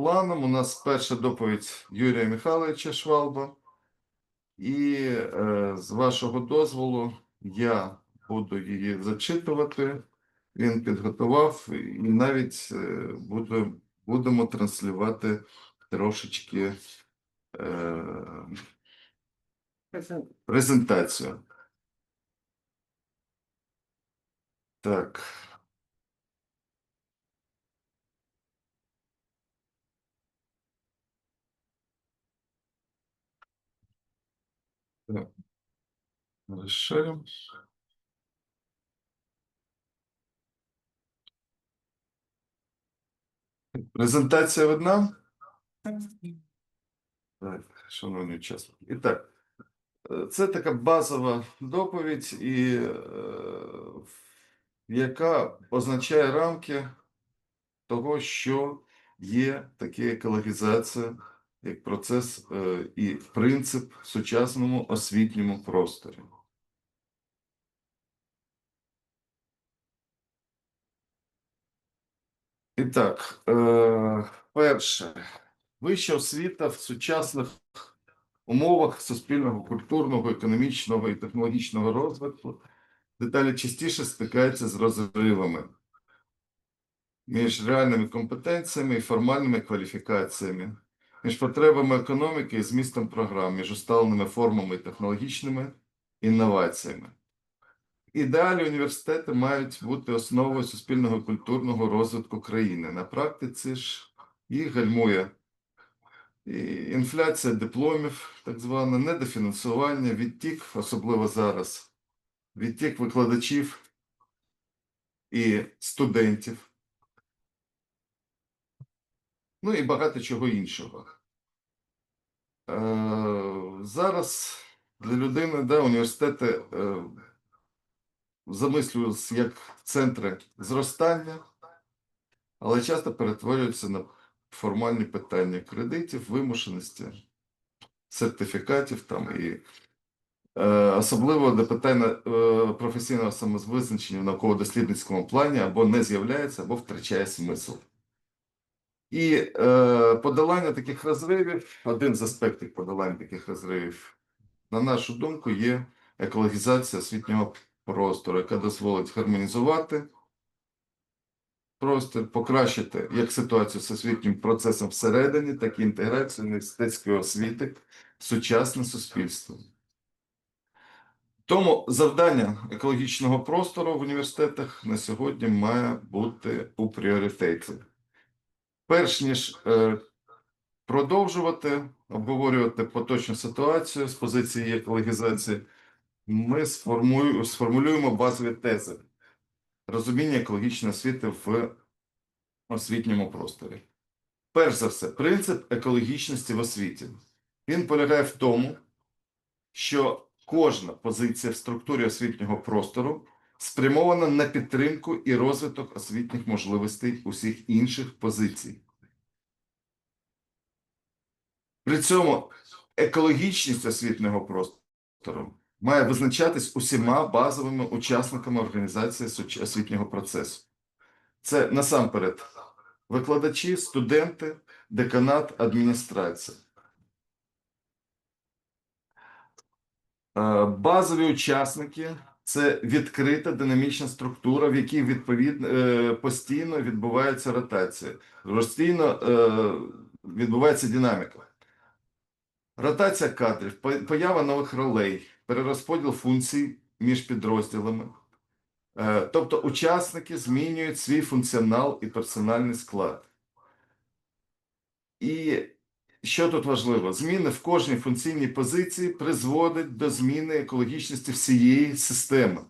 планом у нас перша доповідь Юрія Михайловича Швалба. І е, з вашого дозволу я буду її зачитувати. Він підготував, і навіть е, буду, будемо транслювати трошечки е, презентацію. Так. Так. Розширимо. Презентація видна? Так, шановні учасники. І так, е, це така базова доповідь, і, е, яка означає рамки того, що є таке екологізація як процес е, і принцип в сучасному освітньому просторі. І так, е, перше, вища освіта в сучасних умовах суспільного, культурного, економічного і технологічного розвитку деталі частіше стикаються з розривами між реальними компетенціями і формальними кваліфікаціями, між потребами економіки і змістом програм, між усталеними формами і технологічними інноваціями. Ідеалі університети мають бути основою суспільного культурного розвитку країни. На практиці ж їх гальмує і інфляція дипломів, так зване, недофінансування, відтік, особливо зараз, відтік викладачів і студентів. Ну і багато чого іншого. Е, зараз для людини да, університети е, замислюються як центри зростання, але часто перетворюються на формальні питання кредитів, вимушеності, сертифікатів там і е, особливо до питань е, професійного самовизначення в науково-дослідницькому плані або не з'являється, або втрачає смисл. І е, подолання таких розривів, один з аспектів подолання таких розривів, на нашу думку, є екологізація освітнього простору, яка дозволить гармонізувати простір, покращити як ситуацію з освітнім процесом всередині, так і інтеграцію університетської освіти в сучасне суспільство. Тому завдання екологічного простору в університетах на сьогодні має бути у пріоритеті. Перш ніж е, продовжувати обговорювати поточну ситуацію з позиції екологізації, ми сформулюємо базові тези розуміння екологічної освіти в освітньому просторі. Перш за все, принцип екологічності в освіті. Він полягає в тому, що кожна позиція в структурі освітнього простору спрямована на підтримку і розвиток освітніх можливостей усіх інших позицій. При цьому екологічність освітнього простору має визначатись усіма базовими учасниками організації освітнього процесу. Це насамперед викладачі, студенти, деканат, адміністрація. Е, Базові учасники це відкрита динамічна структура, в якій відповідно е, постійно відбувається ротація, постійно е, відбувається динаміка. Ротація кадрів, поява нових ролей, перерозподіл функцій між підрозділами. Е, Тобто учасники змінюють свій функціонал і персональний склад. І що тут важливо? Зміни в кожній функційній позиції призводять до зміни екологічності всієї системи.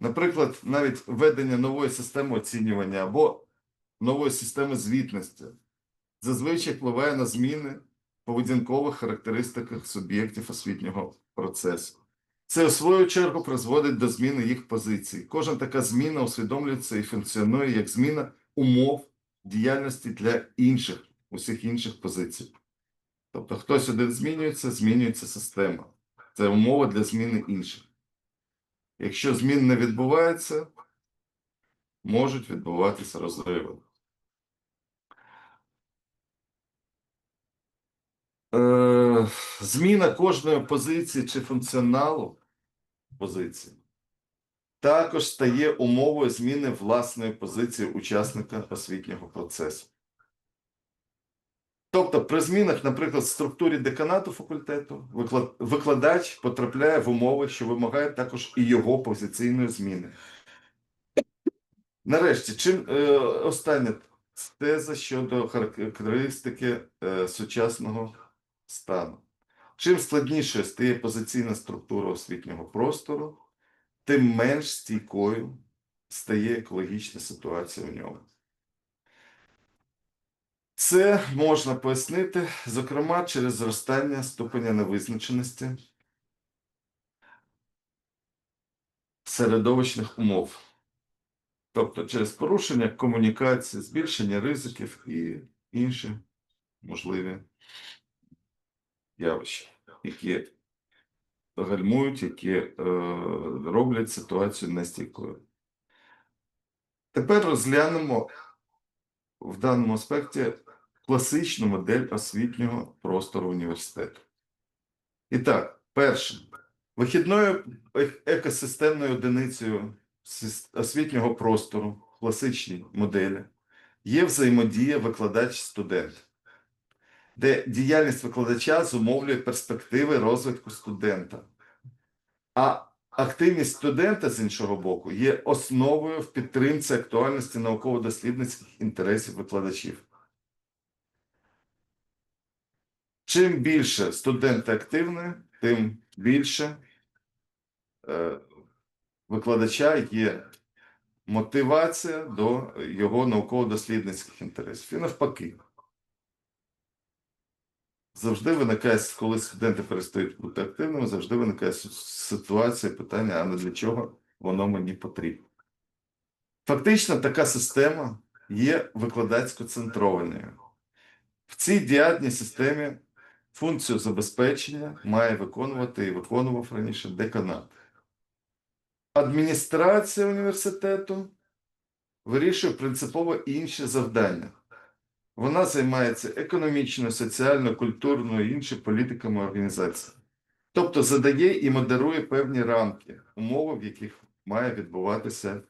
Наприклад, навіть введення нової системи оцінювання або нової системи звітності зазвичай впливає на зміни поведінкових характеристиках суб'єктів освітнього процесу. Це, в свою чергу, призводить до зміни їх позицій. Кожна така зміна усвідомлюється і функціонує як зміна умов діяльності для інших, усіх інших позицій. Тобто, хтось один змінюється, змінюється система. Це умова для зміни інших. Якщо змін не відбувається, можуть відбуватися розриви. Е, зміна кожної позиції чи функціоналу позиції також стає умовою зміни власної позиції учасника освітнього процесу. Тобто, при змінах, наприклад, в структурі деканату факультету, викладач потрапляє в умови, що вимагають також і його позиційної зміни. Нарешті, чим е, остання теза щодо характеристики е, сучасного стану. Чим складнішою стає позиційна структура освітнього простору, тим менш стійкою стає екологічна ситуація у ньому. Це можна пояснити, зокрема, через зростання ступеня невизначеності середовищних умов, тобто через порушення комунікації, збільшення ризиків і інші можливі явища, які гальмують, які е, роблять ситуацію нестійкою. Тепер розглянемо в даному аспекті класичну модель освітнього простору університету. І так, перше, вихідною екосистемною одиницею освітнього простору класичній моделі є взаємодія викладач-студент, де діяльність викладача зумовлює перспективи розвитку студента. А активність студента з іншого боку є основою в підтримці актуальності науково-дослідницьких інтересів викладачів. Чим більше студенти активні, тим більше е, викладача є мотивація до його науково-дослідницьких інтересів. І навпаки. Завжди виникає, коли студенти перестають бути активними, завжди виникає ситуація, питання, а не для чого воно мені потрібно. Фактично, така система є викладацько-центрованою. В цій діадній системі функцію забезпечення має виконувати і виконував раніше деканат. Адміністрація університету вирішує принципово інші завдання. Вона займається економічною, соціальною, культурною і іншими політиками організації. Тобто задає і модерує певні рамки, умови, в яких має відбуватися,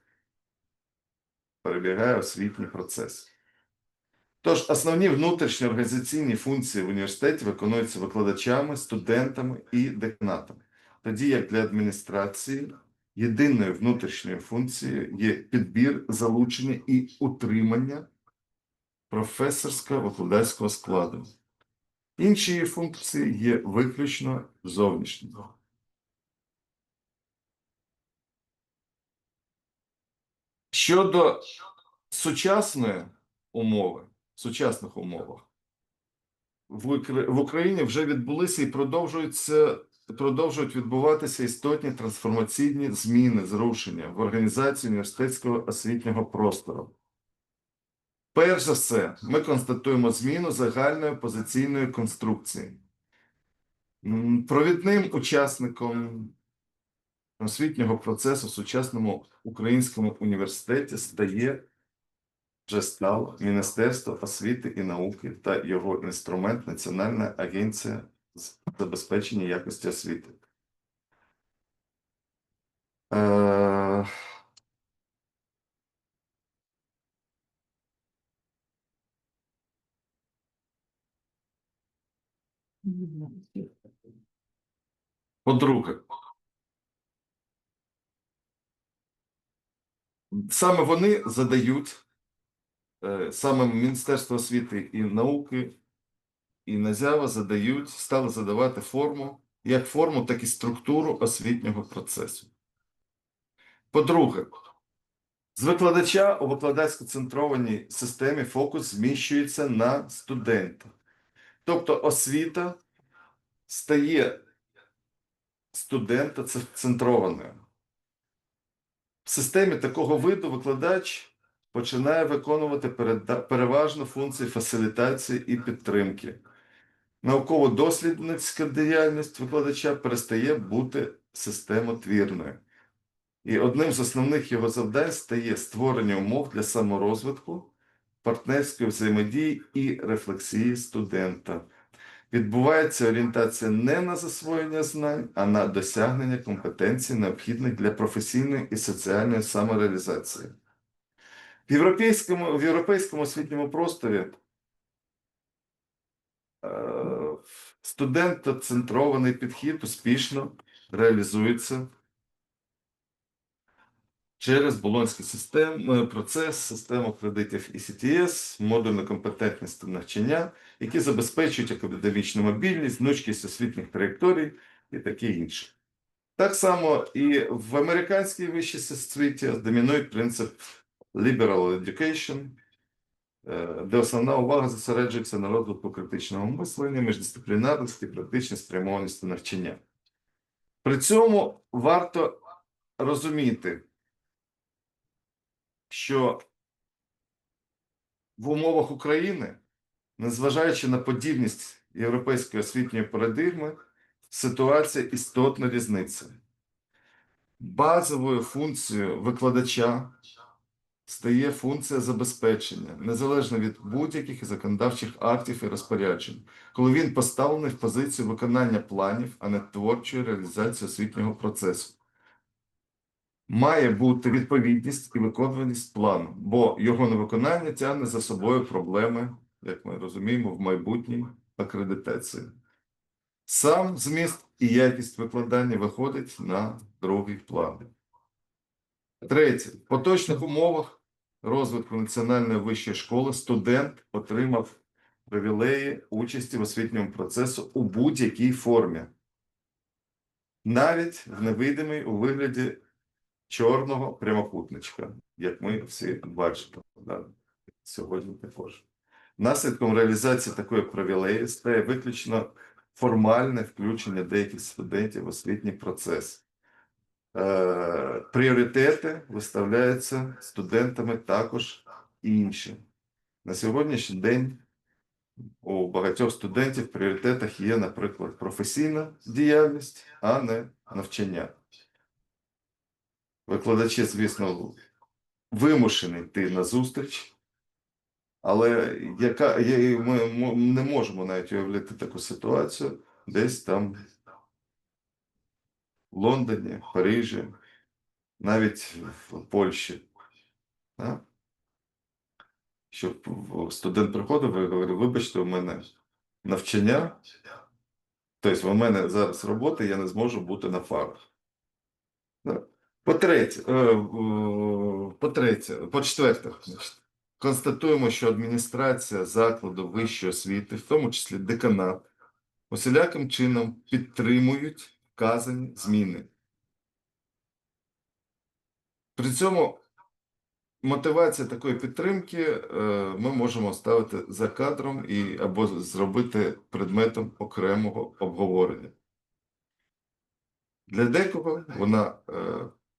перебігає освітній процес. Тож основні внутрішні організаційні функції в університеті виконуються викладачами, студентами і деканатами. Тоді як для адміністрації єдиною внутрішньою функцією є підбір, залучення і утримання професорського викладацького складу. Інші її функції є виключно зовнішніми. Щодо сучасної умови, сучасних умовах, в в Україні вже відбулися і продовжуються продовжують відбуватися істотні трансформаційні зміни, зрушення в організації університетського освітнього простору. Перш за все, ми констатуємо зміну загальної позиційної конструкції. Провідним учасником освітнього процесу в сучасному українському університеті стає вже стало Міністерство освіти і науки та його інструмент Національна агенція з забезпечення якості освіти. Е, По-друге, саме вони задають, е, саме Міністерство освіти і науки і НАЗЯВА задають, стали задавати форму, як форму, так і структуру освітнього процесу. По-друге, з викладача у викладацько-центрованій системі фокус зміщується на студента. Тобто освіта стає студента центрованою. В системі такого виду викладач починає виконувати переважно функції фасилітації і підтримки. Науково-дослідницька діяльність викладача перестає бути системотвірною. І одним з основних його завдань стає створення умов для саморозвитку, партнерської взаємодії і рефлексії студента. відбувається орієнтація не на засвоєння знань, а на досягнення компетенцій, необхідних для професійної і соціальної самореалізації. В європейському, в європейському освітньому просторі е, студентоцентрований підхід успішно реалізується через Болонський систем, е, процес, систему кредитів ECTS, модульну компетентність та навчання, які забезпечують академічну мобільність, гнучкість освітніх траєкторій і таке інше. Так само і в американській вищій освіті домінує принцип liberal education, е, де основна увага зосереджується на розвитку критичного мислення, міждисциплінарності, практичній спрямованості навчання. При цьому варто розуміти, що в умовах України, незважаючи на подібність європейської освітньої парадигми, ситуація істотно різниця. Базовою функцією викладача стає функція забезпечення, незалежно від будь-яких законодавчих актів і розпоряджень, коли він поставлений в позицію виконання планів, а не творчої реалізації освітнього процесу. Має бути відповідність і виконуваність плану, бо його невиконання тягне за собою проблеми, як ми розуміємо, в майбутній акредитації. Сам зміст і якість викладання виходить на другий план. Третє. В поточних умовах розвитку національної вищої школи студент отримав привілеї участі в освітньому процесу у будь-якій формі, навіть в невидимій у вигляді чорного прямокутничка, як ми всі бачимо да, сьогодні також. Наслідком реалізації такої привілеї стає виключно формальне включення деяких студентів в освітній процес. Е, пріоритети виставляються студентами також інші. На сьогоднішній день у багатьох студентів в пріоритетах є, наприклад, професійна діяльність, а не навчання. Викладачі, звісно, вимушені йти на зустріч, але яка, ми не можемо навіть уявити таку ситуацію десь там в Лондоні, Парижі, навіть в Польщі. Да? Щоб студент приходив і говорив, вибачте, у мене навчання, тобто у мене зараз робота, я не зможу бути на фарах. Да? По-третє, е, е, по-четверте, констатуємо, що адміністрація закладу вищої освіти, в тому числі деканат, усіляким чином підтримують вказані зміни. При цьому мотивація такої підтримки е, ми можемо ставити за кадром і або зробити предметом окремого обговорення. Для декого вона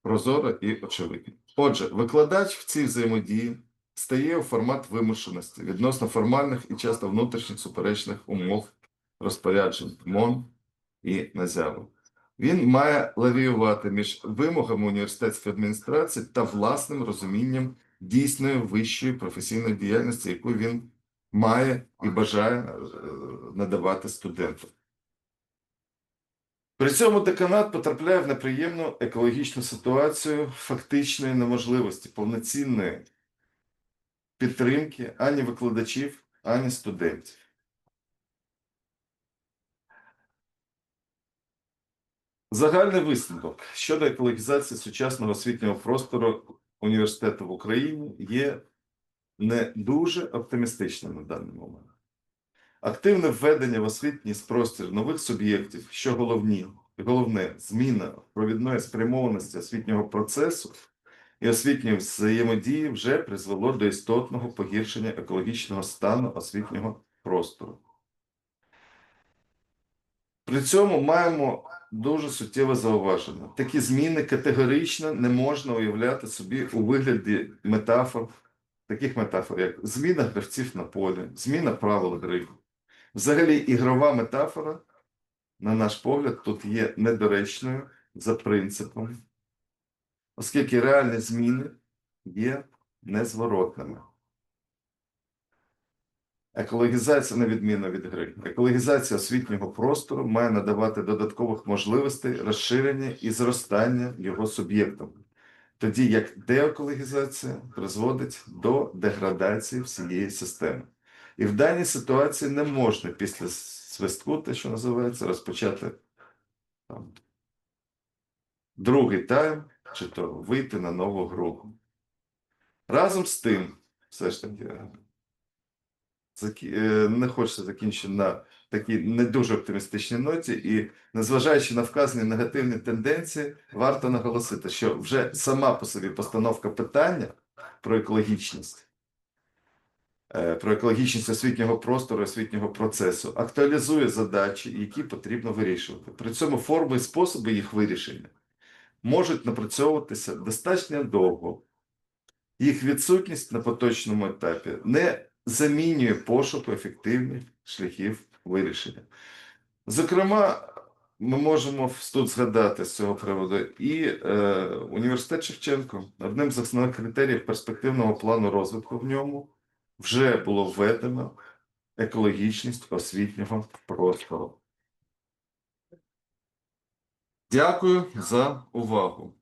прозора і очевидна. Отже, викладач в цій взаємодії стає у формат вимушеності відносно формальних і часто внутрішніх суперечних умов розпоряджень МОН і НАЗЯВу. Він має лавіювати між вимогами університетської адміністрації та власним розумінням дійсної вищої професійної діяльності, яку він має і бажає е, надавати студентам. При цьому деканат потрапляє в неприємну екологічну ситуацію фактичної неможливості повноцінної підтримки ані викладачів, ані студентів. Загальний висновок щодо екологізації сучасного освітнього простору університету в Україні є не дуже оптимістичним на даний момент. Активне введення в освітній простір нових суб'єктів, що головні, головне зміна провідної спрямованості освітнього процесу і освітньої взаємодії вже призвело до істотного погіршення екологічного стану освітнього простору. При цьому маємо дуже суттєве зауваження. Такі зміни категорично не можна уявляти собі у вигляді метафор, таких метафор, як зміна гравців на полі, зміна правил гри. Взагалі, ігрова метафора, на наш погляд, тут є недоречною за принципом, оскільки реальні зміни є незворотними. Екологізація на відміну від гри. Екологізація освітнього простору має надавати додаткових можливостей розширення і зростання його суб'єктам, тоді як деекологізація призводить до деградації всієї системи. І в даній ситуації не можна після свистку, те, що називається, розпочати там, другий тайм, чи то вийти на нову гру. Разом з тим, все ж таки, е, не хочеться закінчити на такій не дуже оптимістичній ноті, і незважаючи на вказані негативні тенденції, варто наголосити, що вже сама по собі постановка питання про екологічність, е, про екологічність освітнього простору, освітнього процесу актуалізує задачі, які потрібно вирішувати. При цьому форми і способи їх вирішення можуть напрацьовуватися достатньо довго. Їх відсутність на поточному етапі не замінює пошуку ефективних шляхів вирішення. Зокрема, ми можемо тут згадати з цього приводу і е, університет Шевченко. Одним з основних критеріїв перспективного плану розвитку в ньому вже було введено екологічність освітнього простору. Дякую за увагу.